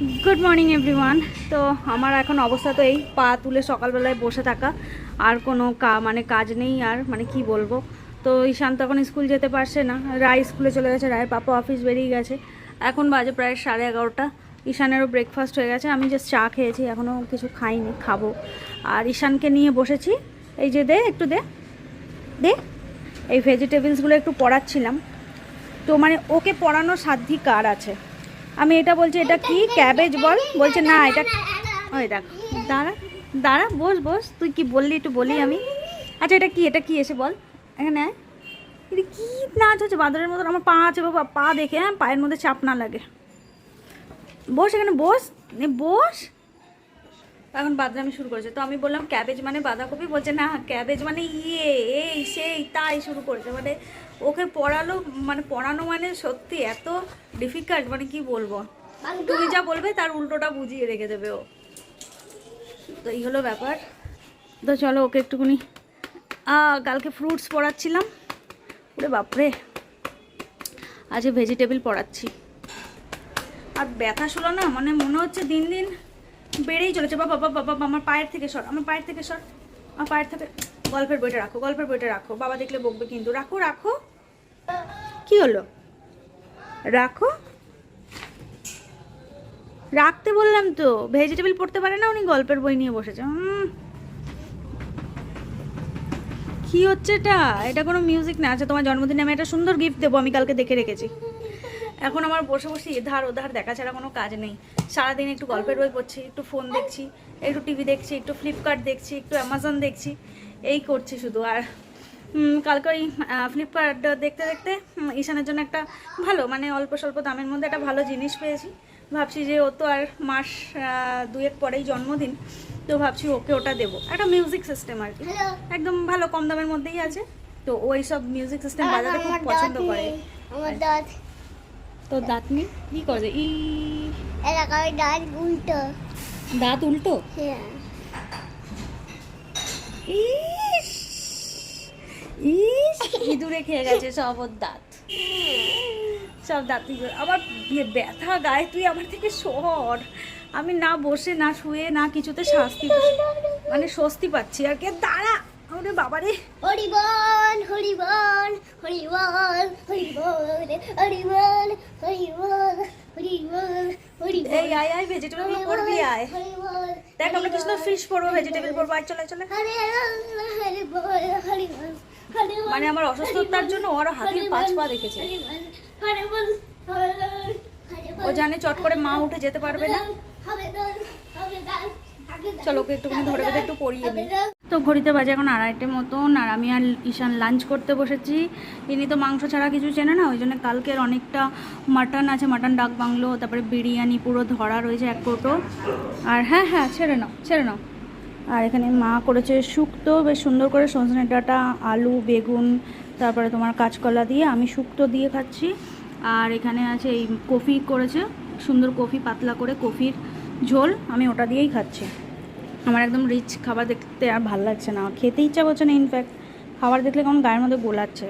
Good morning everyone তো আমার এখন অবস্থা তো এই, পা তুলে সকালবেলায় বসে থাকা, আর কোনো কা মানে কাজ নেই আর মানে কি বলব? তো ঈশান তখন স্কুল যেতে পারছে না, রায় স্কুলে চলে গেছে, রায়ের পাপা অফিস বেরিয়ে গেছে। এখন বাজে প্রায় সাড়ে এগারোটা। ঈশানেরও ব্রেকফাস্ট হয়ে গেছে, আমি জাস্ট চা খেয়েছি, এখনও কিছু খাইনি, খাব। আর ঈশানকে নিয়ে বসেছি, এই যে দে, একটু দে দে। এই ভেজিটেবলসগুলো একটু পড়াচ্ছিলাম। তো মানে ওকে পড়ানোর সাধ্যি কার আছে? আমি এটা বলছি, এটা কি? ক্যাবেজ বল। বলছে, না, এটা ওই দেখ, দাঁড়া দাঁড়া, বস বস, তুই কি বললি একটু বলি আমি। আচ্ছা এটা কি এটা কি এসে বল, এখানে। এটা কি নাচ হচ্ছে? বাঁদরের মতন, আমার পা আছে বাবা, পা দেখে হ্যাঁ পায়ের মধ্যে চাপ না লাগে। বস এখানে, বস বস। এখন বাদরামি শুরু করেছে। তো আমি বললাম, ক্যাবেজ মানে বাঁধাকপি? বলছে, না, ক্যাবেজ মানে ইয়ে এই, সেই, তাই শুরু করেছে। মানে ওকে পড়ালো মানে পড়ানো মানে সত্যি এত ডিফিকাল্ট মানে কি বলব? তুমি যা বলবে তার উল্টোটা বুঝিয়ে রেখে দেবে ও। তো এই হলো ব্যাপার। তো চলো ওকে একটুখানি কালকে ফ্রুটস পড়াচ্ছিলাম। ওরে বাপরে! আজ ভেজিটেবল পড়াচ্ছি। আর ব্যথা শুলো না মানে মনে হচ্ছে দিন দিন বেড়েই চলেছে। বাবা বাবা বাবা আমার পায়ের থেকে সর, আমার পায়ের থেকে সর, আমার পায়ের থেকে গল্পের বইটা রাখো, গল্পের বইটা রাখো। বাবা দেখলে বকবে কিন্তু। রাখো রাখো। কি হলো? রাখো। রাখতে বললাম তো, ভেজিটেবল পড়তে পারে না উনি গল্পের বই নিয়ে বসেছে। কি হচ্ছে এটা? এটা কোনো মিউজিক না আচ্ছা তোমার জন্মদিনে আমি একটা সুন্দর গিফট দেবো, আমি কালকে দেখে রেখেছি। এখন আমার বসে বসে এধার ওধার দেখা ছাড়া কোনো কাজ নেই। সারাদিন একটু গল্পের বই পড়ছি একটু ফোন দেখছি একটু টিভি দেখছি একটু ফ্লিপকার্ট দেখছি একটু অ্যামাজন দেখছি এই করছি শুধু। আর কালকে ওই ফ্লিপকার্ট দেখতে দেখতে ঈশানের জন্য একটা ভালো মানে অল্প স্বল্প দামের মধ্যে একটা ভালো জিনিস পেয়েছি। ভাবছি যে ও তো আর মাস দুয়েক পরেই জন্মদিন তো ভাবছি ওকে ওটা দেবো। একটা মিউজিক সিস্টেম আর কি। একদম ভালো কম দামের মধ্যেই আছে। তো ওই সব মিউজিক সিস্টেম বাজাতে খুব পছন্দ করে। আমার তো দাঁত নেই কি করে? ই এলাকার দাঁত উল্টো। দাঁত উল্টো? হ্যাঁ। ইস! ইস! ইঁদুরে খেয়ে গেছে সব ওর দাঁত। সব দাঁত বে- ব্যথা গায়ে তুই আমার থেকে সর। আমি না বসে না শুয়ে না কিছুতে শাস্তি। মানে স্বস্তি পাচ্ছি। আর কে? দাঁড়া! ওরে বাবারে হরি বল হরি বল হরি বল হরি বল হরি বল হরি বল হরি বল হরি বল এই আয় আয় ভেজিটেবল পড়বি আয় দেখ আমরা কিছু ফিশ পড়ব ভেজিটেবল পড়ব আয় চলে চলে হরি বল হরি বল হরি বল মানে আমার অসুস্থতার জন্য ও আরও হাতির পাঁচ পা দেখেছে ও জানে চট করে মা উঠে যেতে পারবে না চলো ওকে একটুখানি ধরে বেঁধে একটু পড়িয়ে দিই তো ঘড়িতে বাজে এখন আড়াইটে মতন, আর আমি আর ঈশান লাঞ্চ করতে বসেছি। ইনি তো মাংস ছাড়া কিছু চেনে না, ওই জন্য কালকের অনেকটা মাটন আছে মাটন ডাক বাংলো, তারপরে বিরিয়ানি পুরো ধরা রয়েছে এক কোটো আর হ্যাঁ হ্যাঁ ছেড়ে নাও ছেড়ে নাও। আর এখানে মা করেছে শুক্তো, বেশ সুন্দর করে সজনে ডাঁটা, আলু, বেগুন, তারপরে তোমার কাঁচকলা দিয়ে আমি শুক্তো দিয়ে খাচ্ছি। আর এখানে আছে এই কফি করেছে, সুন্দর কফি, পাতলা করে কফির ঝোল, আমি ওটা দিয়েই খাচ্ছি। আমার একদম রিচ খাবার দেখতে আর ভালো লাগছে না। খেতে ইচ্ছা করছে না ইনফ্যাক্ট খাবার দেখলে কেমন গায়ের মধ্যে গোলাচ্ছে।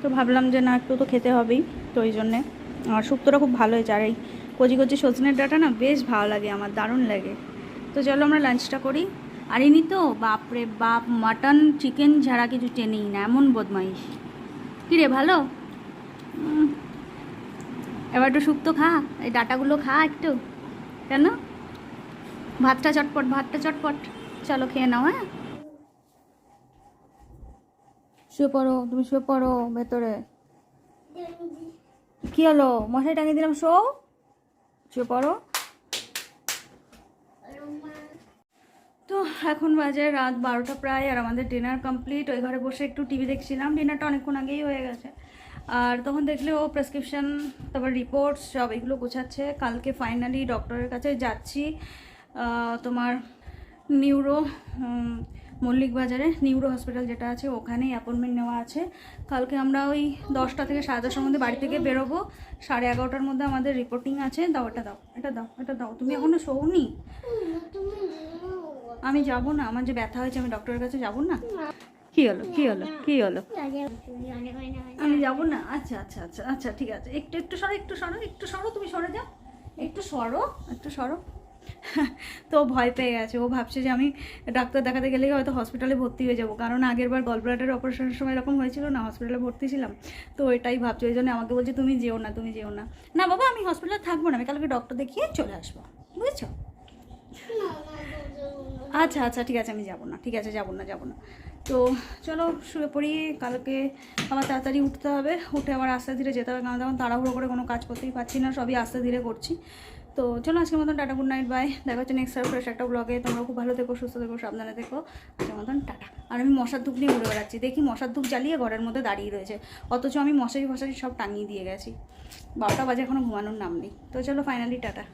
তো ভাবলাম যে না, একটু তো খেতে হবেই, তো ওই জন্যে। আর শুক্তোটা খুব ভালো হয়েছে, আর এই কচি কচি সজনের ডাটা না, বেশ ভালো লাগে আমার, দারুণ লাগে। তো চলো আমরা লাঞ্চটা করি। আর ইনি তো বাপরে বাপ মাটন চিকেন ছাড়া কিছু চেনেই না, এমন বদমাইশ। কী রে, ভালো? এবার একটু শুক্তো খা, এই ডাটাগুলো খা একটু। কেন? ভাতটা চটপট ভাতটা চটপট চলো খেয়ে নাও হ্যাঁ? শুয়ে পড়ো, তুমি শুয়ে পড়ো ভেতরে। কি হলো? মশাই টাঙিয়ে দিলাম, শো। শুয়ে পড়ো। তো এখন বাজে রাত বারোটা প্রায়, আর আমাদের ডিনার কমপ্লিট। ওই ঘরে বসে একটু টিভি দেখছিলাম। ডিনারটা অনেকক্ষণ আগেই হয়ে গেছে। আর তখন দেখলে ও প্রেসক্রিপশন তারপর রিপোর্টস সব এগুলো গোছাচ্ছে। কালকে ফাইনালি ডক্টরের কাছে যাচ্ছি। তোমার নিউরো মল্লিক বাজারে, নিউরো হসপিটাল যেটা আছে, ওখানেই অ্যাপয়েন্টমেন্ট নেওয়া আছে। কালকে আমরা ওই দশটা থেকে সাড়ে দশটার মধ্যে বাড়ি থেকে বেরোবো। সাড়ে এগারোটার মধ্যে আমাদের রিপোর্টিং আছে। দাও, এটা দাও এটা দাও এটা দাও। তুমি এখনও শোনি আমি যাব না, আমার যে ব্যথা হয়েছে, আমি ডক্টরের কাছে যাব না? কি হলো কি হলো কি হলো? আমি যাব না? আচ্ছা আচ্ছা আচ্ছা আচ্ছা ঠিক আছে। একটু একটু সরো একটু সরো একটু সরো, তুমি সরে যাও। একটু সরো একটু সরো। তো ভয় পেয়ে গেছে। ও ভাবছে যে আমি ডাক্তার দেখাতে গেলেই হয়তো হসপিটালে ভর্তি হয়ে যাব। কারণ আগের বার গল ব্লাডার অপারেশনের সময় এরকম হয়েছিল না হসপিটালে ভর্তি ছিলাম। তো এটাই ভাবছে, ওই জন্য আমাকে বলছে, তুমি যেও না, তুমি যেও না। না বাবা, আমি হসপিটালে থাকব না, আমি কালকে ডক্টর দেখিয়ে চলে আসব। বুঝেছ? আচ্ছা আচ্ছা ঠিক আছে, আমি যাব না, ঠিক আছে, যাব না যাব না। তো চলো, শুয়ে পড়ি, কালকে আবার তাড়াতাড়ি উঠতে হবে। উঠে আবার আস্তে ধীরে যেতে হবে, কারণ তখন তাড়াহুড়ো করে কোনো কাজ করতেই পারছি না, সবই আস্তে ধীরে করছি। তো চলো আজকের মতন টাটা গুড নাইট বাই দেখা হচ্ছে নেক্সট আর ফ্রেশ একটা ব্লগে তোমরা খুব ভালো থেকো, সুস্থ থেকো, সাবধানে থেকো। আজকের মতন টাটা। আর আমি মশার ধূপ নিয়ে ঘুরে বেড়াচ্ছি। দেখি মশার ধূপ জ্বালিয়ে ঘরের মধ্যে দাঁড়িয়ে রয়েছে। অথচ আমি মশারি ফশারি সব টাঙিয়ে দিয়ে গেছি। বারোটা বাজে এখনও ঘুমানোর নাম নেই। তো চলো ফাইনালি টাটা।